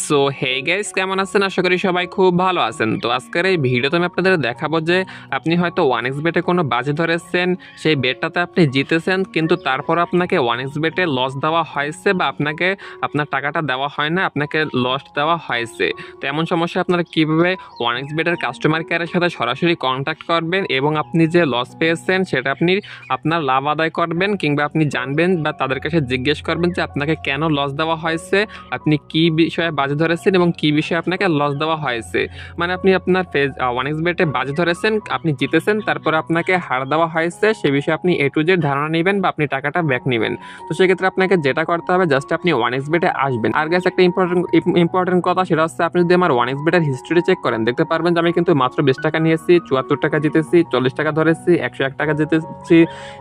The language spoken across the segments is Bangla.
সো, হে গাইস, কেমন আছেন? আশা করি সবাই খুব ভালো আছেন। তো আজকের এই ভিডিওতে আমি আপনাদের দেখাবো যে আপনি হয়তো ওয়ান এক্স বেটে কোনো বাজি ধরেছেন, সেই বেটটাতে আপনি জিতেছেন, কিন্তু তারপর আপনাকে ওয়ান এক্স বেটে লস দেওয়া হয়েছে বা আপনাকে আপনার টাকাটা দেওয়া হয় না, আপনাকে লস দেওয়া হয়েছে। তো এমন সমস্যা আপনারা কীভাবে ওয়ান এক্স বেটের কাস্টমার কেয়ারের সাথে সরাসরি কন্ট্যাক্ট করবেন এবং আপনি যে লস পেয়েছেন, সেটা আপনি আপনার লাভ আদায় করবেন কিংবা আপনি জানবেন বা তাদের কাছে জিজ্ঞেস করবেন যে আপনাকে কেন লস দেওয়া হয়েছে, আপনি কি বিষয়ে বাজি ধরেছেন এবং কি বিষয়ে আপনাকে লস দেওয়া হয়েছে? মানে আপনি আপনার ফেজ ওয়ান এক্স বেটে বাজি ধরেছেন, আপনি জিতেছেন, তারপর আপনাকে হার দেওয়া হয়েছে, সে বিষয়ে আপনি এ টু জেড ধারণা নেবেন বা আপনি টাকাটা ব্যাক নেবেন। তো সেক্ষেত্রে আপনাকে যেটা করতে হবে জাস্ট আপনি ওয়ান এক্স বেটে আসবেন। আর গ্যাস একটা ইম্পর্টেন্ট ইম্পর্টেন্ট কথা, সেটা হচ্ছে আপনি যদি আমার ওয়ান এক্স বেটের হিস্ট্রি চেক করেন, দেখতে পারবেন যে আমি কিন্তু মাত্র বিশ টাকা নিয়েছি, চুয়াত্তর টাকা জিতেছি, চল্লিশ টাকা ধরেছি, একশো এক টাকা জিতেছি।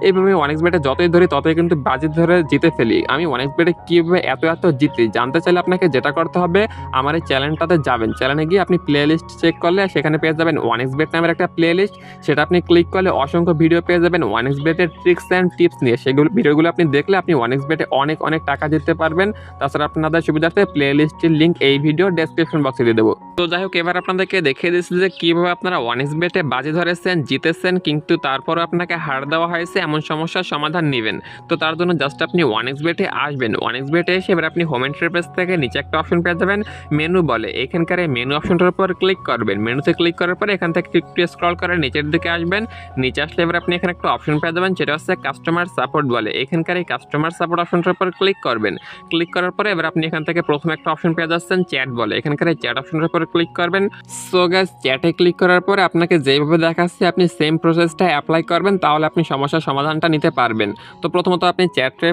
এইভাবে ওয়ান এক্স বেটে যতই ধরি, ততই কিন্তু বাজি ধরে জিতে ফেলি। আমি ওয়ান এক্স বেটে কীভাবে এত এত জিতি? জানতে চাইলে আপনাকে যেটা করতে হবে। আমার এই চ্যানেলটাতে যাবেন। চ্যানেলে গিয়ে আপনি প্লে লিস্ট চেক করলে সেখানে পেয়ে যাবেন ওয়ান এক্স বেট নামের একটা প্লে লিস্ট সেটা আপনি ক্লিক করলে অসংখ্য ভিডিও পেয়ে যাবেন। ওয়ান এক্স বেটের ট্রিক্স অ্যান্ড টিপস নিয়ে। সেগুলো ভিডিওগুলো আপনি দেখলে আপনি ওয়ান এক্স বেটে অনেক অনেক টাকা দিতে পারবেন। তাছাড়া আপনাদের সুবিধার্থে প্লে লিস্টের লিঙ্ক এই ভিডিও ডেসক্রিপশন বক্সে দিয়ে দেবো। তো যাই হোক, এবার আপনাদেরকে দেখিয়ে দিচ্ছি যে কীভাবে আপনারা ওয়ান এক্স বেটে বাজি ধরেছেন, জিতেছেন, কিন্তু তারপরও আপনাকে হার দেওয়া হয়েছে, এমন সমস্যার সমাধান নেবেন। তো তার জন্য জাস্ট আপনি ওয়ান এক্স বেটে আসবেন। ওয়ান এক্স বেটে এসে এবার আপনি হোম ইন্টারফেস থেকে নিচে একটা অপশন পেয়ে যাবেন মেনু বলে। এখানকার এই মেনু অপশনটার উপর ক্লিক করবেন। মেনুতে ক্লিক করার পরে এখান থেকে একটু স্ক্রল করে নিচের দিকে আসবেন। নিচে আসলে এবার আপনি এখানে একটা অপশন পেয়ে যাবেন যেটা হচ্ছে কাস্টমার সাপোর্ট বলে। এখানকার এই কাস্টমার সাপোর্ট অপশনটার উপর ক্লিক করবেন। ক্লিক করার পরে এবার আপনি এখান থেকে প্রথমে একটা অপশন পেয়ে যাচ্ছেন চ্যাট বলে। এখানকার এই চ্যাট অপশনটার উপর ক্লিক করবেন। সো গ্যাস চ্যাটে ক্লিক করার পরে আপনাকে যেভাবে দেখাচ্ছে, আপনি সেম প্রসেসটা অ্যাপ্লাই করবেন, তাহলে আপনি সমস্যার সমাধানটা নিতে পারবেন। তো প্রথমত আপনি চ্যাটে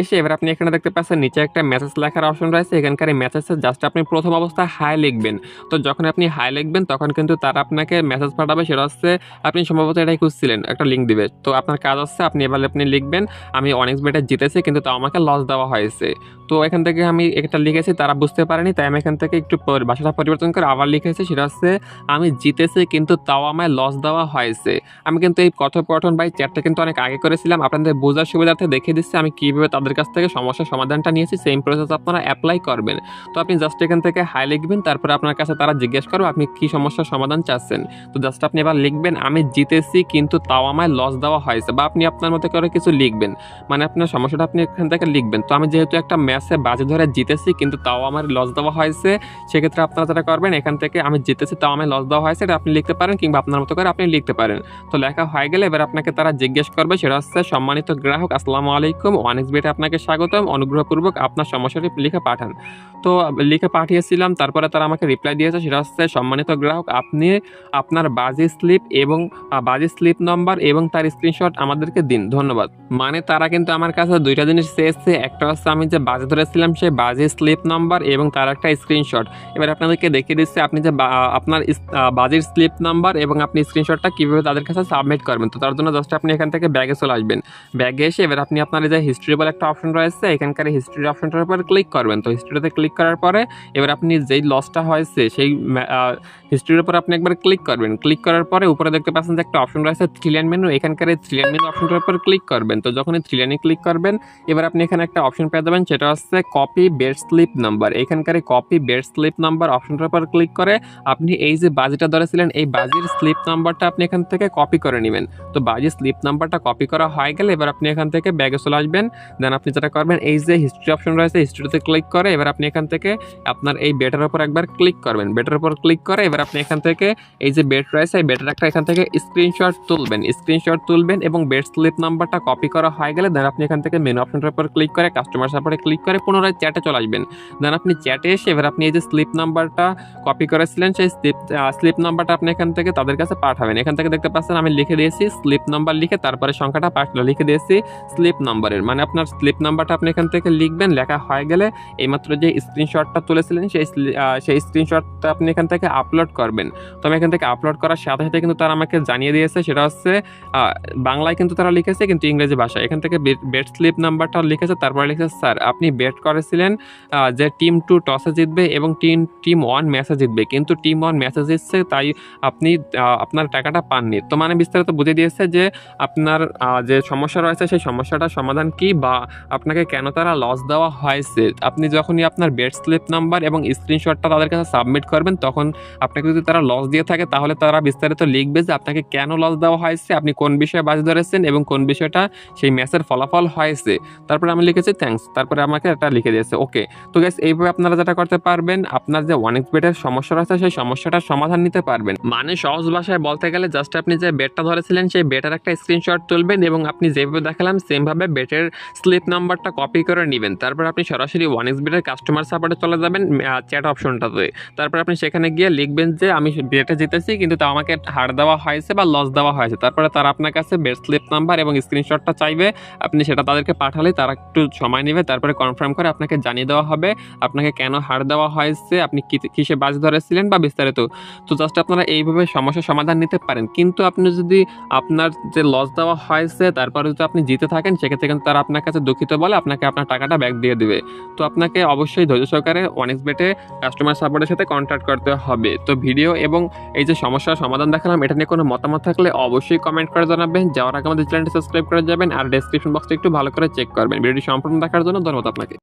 এসে এবার আপনি এখানে দেখতে পাচ্ছেন, নিচে একটা মেসেজ লেখার অপশন রয়েছে। এখানকার এই মেসেজে জাস্ট আপনি প্রথম অবস্থায় হাই লিখবেন। তো যখন আপনি হাই লিখবেন, তখন কিন্তু তারা আপনাকে মেসেজ পাঠাবে, সেটা হচ্ছে আপনি সম্ভবত এটাই খুঁজছিলেন, একটা লিঙ্ক দিবে। তো আপনার কাজ হচ্ছে, আপনি এবার আপনি লিখবেন, আমি অনেক বেটার জিতেছি, কিন্তু তাও আমাকে লস দেওয়া হয়েছে। তো এখান থেকে আমি একটা লিখেছি, তারা বুঝতে পারেনি, তাই আমি এখান থেকে একটু ভাষাটা পরিবর্তন করে আবার লিখেছি, সেটা হচ্ছে, আমি জিতেছি, কিন্তু তাও আমায় লস দেওয়া হয়েছে। আমি কিন্তু এই কথোপকথন বা এই চ্যাটটা কিন্তু অনেক আগে করেছিলাম, আপনাদের বোঝার সুবিধার্থে দেখিয়ে দিচ্ছি, আমি কীভাবে তাদের কাছ থেকে সমস্যার সমাধানটা নিয়েছি সেম প্রসেস আপনারা অ্যাপ্লাই করবেন। তো আপনি জাস্ট এখান থেকে হাই লিখবেন, তারপরে আপনার কাছে তারা জিজ্ঞেস করবে আপনি কী সমস্যার সমাধান চাচ্ছেন। তো জাস্ট আপনি এবার লিখবেন, আমি জিতেছি কিন্তু তাও আমায় লস দেওয়া হয়েছে বা আপনি আপনার মতো করে কিছু লিখবেন। মানে আপনার সমস্যাটা আপনি এখান থেকে লিখবেন। তো আমি যেহেতু একটা ম্যাচে বাজে ধরে জিতেছি কিন্তু তাও আমার লস দেওয়া হয়েছে, সেক্ষেত্রে আপনারা যেটা করবেন, এখান থেকে আমি জিতেছি, তাও আমায় লস দেওয়া হয়েছে এটা আপনি লিখতে পারেন কিংবা আপনার মতো করে আপনি লিখতে পারেন। তো লেখা হয়ে গেলে এবার আপনাকে তারা জিজ্ঞেস করবে, সেটা হচ্ছে, সম্মানিত গ্রাহক, আসসালামু আলাইকুম অনেক বেটে আপনাকে স্বাগতম, অনুগ্রহপূর্বক আপনার সমস্যাটি লিখে পাঠান। তো লিখে পাঠিয়েছিলাম, তারপরে তারা আমাকে রিপ্লাই দিয়েছে, সেটা হচ্ছে, সম্মানিত গ্রাহক, আপনি আপনার বাজি স্লিপ এবং বাজি স্লিপ নম্বর এবং তার স্ক্রিনশট আমাদেরকে দিন, ধন্যবাদ। মানে তারা কিন্তু আমার কাছে দুইটা জিনিস চেয়েছে, একটা হচ্ছে আমি যে বাজি ধরেছিলাম সেই বাজি স্লিপ নাম্বার এবং তার একটা স্ক্রিনশট এবার আপনাদেরকে দেখিয়ে দিচ্ছে, আপনি যে আপনার বাজির স্লিপ নাম্বার এবং আপনি স্ক্রিনশটটা কীভাবে তাদের কাছে সাবমিট করবেন, তো তার জন্য জাস্ট আপনি এখান থেকে ব্যাগে চলে আসবেন। ব্যাগে এসে এবার আপনি আপনার যে হিস্ট্রি বলে একটা অপশন রয়েছে, এখানকার হিস্ট্রি অপশনটার উপর ক্লিক করবেন, তো হিস্ট্রিতে ক্লিক করার পরে এবার আপনি যেই লসটা হয়েছে সেই হিস্ট্রির উপর আপনি একবার ক্লিক করবেন। ক্লিক করার পরে উপরে দেখতে পাচ্ছেন যে একটা অপশন রয়েছে থ্রি লাইন মেনু এখানকার এই থ্রি লাইন মেনু অপশনটার উপর ক্লিক করবেন। তো যখন এই থ্রি লাইনে ক্লিক করবেন, এবার আপনি এখানে একটা অপশন পেয়ে যাবেন, সেটা হচ্ছে কপি বেড স্লিপ নাম্বার এখানকার কপি বেড স্লিপ নাম্বার অপশনটার উপর ক্লিক করে আপনি এই যে বাজিটা ধরেছিলেন, এই বাজির স্লিপ নাম্বারটা আপনি এখান থেকে কপি করে নেবেন। তো বাজির স্লিপ নাম্বারটা কপি করা হয়ে গেলে এবার আপনি এখান থেকে ব্যাগে চলে আসবেন। দেন আপনি যেটা করবেন, এই যে হিস্ট্রি অপশন রয়েছে হিস্ট্রিতে ক্লিক করে এবার আপনি এখান থেকে আপনার এই বেটার উপর একবার ক্লিক করবেন। বেটার উপর ক্লিক করে এবার আপনি এখান থেকে এই যে বেড রয়েছে, এই বেটার একটা এখান থেকে স্ক্রিনশট তুলবেন। স্ক্রিনশট তুলবেন এবং বেড স্লিপ নাম্বারটা কপি করা হয়ে গেলে দেন আপনি এখান থেকে মেনু অপশনটার উপর ক্লিক করে কাস্টমার সাপোর্টে ক্লিক করে পুনরায় চ্যাটে চলে আসবেন। দেন আপনি চ্যাটে এসে এবার আপনি এই যে স্লিপ নাম্বারটা কপি করেছিলেন, সেই স্লিপ স্লিপ নাম্বারটা আপনি এখান থেকে তাদের কাছে পাঠাবেন। এখান থেকে দেখতে পাচ্ছেন আমি লিখে দিয়েছি স্লিপ নাম্বার লিখে তারপরে সংখ্যাটা পাঠালো লিখে দিয়েছি স্লিপ নাম্বারের মানে আপনার স্লিপ নাম্বারটা আপনি এখান থেকে লিখবেন, লেখা হয়ে গেলে এইমাত্র যে স্ক্রিনশটটা তুলেছিলেন, সেই সেই স্ক্রিনশটটা আপনি এখান থেকে আপলোড করবেন। তো আমি এখান থেকে আপলোড করার সাথে সাথে কিন্তু তারা আমাকে জানিয়ে দিয়েছে, সেটা হচ্ছে বাংলায় কিন্তু তারা লিখেছে, কিন্তু ইংরেজি ভাষা এখান থেকে বেড স্লিপ নাম্বারটা লিখেছে, তারপরে লিখেছে, স্যার, আপনি বেট করেছিলেন যে টিম টু টসে জিতবে এবং টিম টিম ওয়ান ম্যাচে জিতবে। কিন্তু টিম ওয়ান ম্যাচে জিতছে, তাই আপনি আপনার টাকাটা পাননি। তো মানে বিস্তারিত বুঝে দিয়েছে যে আপনার যে সমস্যা রয়েছে, সেই সমস্যাটার সমাধান কি বা আপনাকে কেন তারা লস দেওয়া হয়েছে? আপনি যখনই আপনার বেড স্লিপ নাম্বার এবং স্ক্রিনশটটা তাদের কাছে সাবমিট করবেন, তখন আপনাকে যদি তারা লস দিয়ে থাকে, তাহলে তারা বিস্তারিত লিখবে যে আপনাকে কেন লস দেওয়া হয়েছে, আপনি কোন বিষয়ে বাজি ধরেছেন এবং কোন বিষয়টা সেই ম্যাচের ফলাফল হয়েছে। তারপরে আমি লিখেছি থ্যাঙ্কস তারপরে আমাকে এটা লিখে দিয়েছে ওকে তো গ্যাস এইভাবে আপনারা যেটা করতে পারবেন, আপনার যে এক্স বেটের সমস্যা রয়েছে, সেই সমস্যাটার সমাধান নিতে পারবেন। মানে সহজ ভাষায় বলতে গেলে জাস্ট আপনি যে বেটটা ধরেছিলেন, সেই বেটের একটা স্ক্রিনশট তুলবেন এবং আপনি যেভাবে দেখালাম সেমভাবে বেটের স্লিপ নাম্বারটা কপি করে নেবেন। তারপর আপনি সরাসরি ওয়ান এক্স বেটের কাস্টমার সাপোর্টে চলে যাবেন চ্যাট অপশনটাতে তারপর আপনি সেখানে গিয়ে লিখবেন যে, আমি বেটে জিতেছি, কিন্তু তা আমাকে হার দেওয়া হয়েছে বা লস দেওয়া হয়েছে। তারপরে তারা আপনার কাছে বেট স্লিপ নাম্বার এবং স্ক্রিনশটটা চাইবে। আপনি সেটা তাদেরকে পাঠালে তারা একটু সময় নেবে। তারপরে কনফার্ম করে আপনাকে জানিয়ে দেওয়া হবে, আপনাকে কেন হার দেওয়া হয়েছে, আপনি কিসে বাজ ধরেছিলেন বা বিস্তারিত। তো জাস্ট আপনারা এইভাবে সমস্যার সমাধান নিতে পারেন। কিন্তু আপনি যদি আপনার যে লস দেওয়া হয়েছে, তারপরে যদি আপনি জিতে থাকেন, সেক্ষেত্রে কিন্তু তারা আপনার কাছে দুঃখিত বলে আপনাকে আপনার টাকাটা ব্যাক দিয়ে দিবে। তো আপনাকে অবশ্যই ধৈর্য সহকারে অনেক বেটে কাস্টমার সাপোর্টের সাথে কন্ট্যাক্ট করতে হবে। তো ভিডিও এবং এই যে সমস্যার সমাধান দেখালাম, এটা নিয়ে কোনো মতামত থাকলে অবশ্যই কমেন্ট করে জানাবেন। যাওয়ার আগে আমাদের চ্যানেলটি সাবস্ক্রাইব করে যাবেন আর ডেসক্রিপশন বক্সটা একটু ভালো করে চেক করবেন। ভিডিওটি সম্পূর্ণ দেখার জন্য ধন্যবাদ আপনাকে।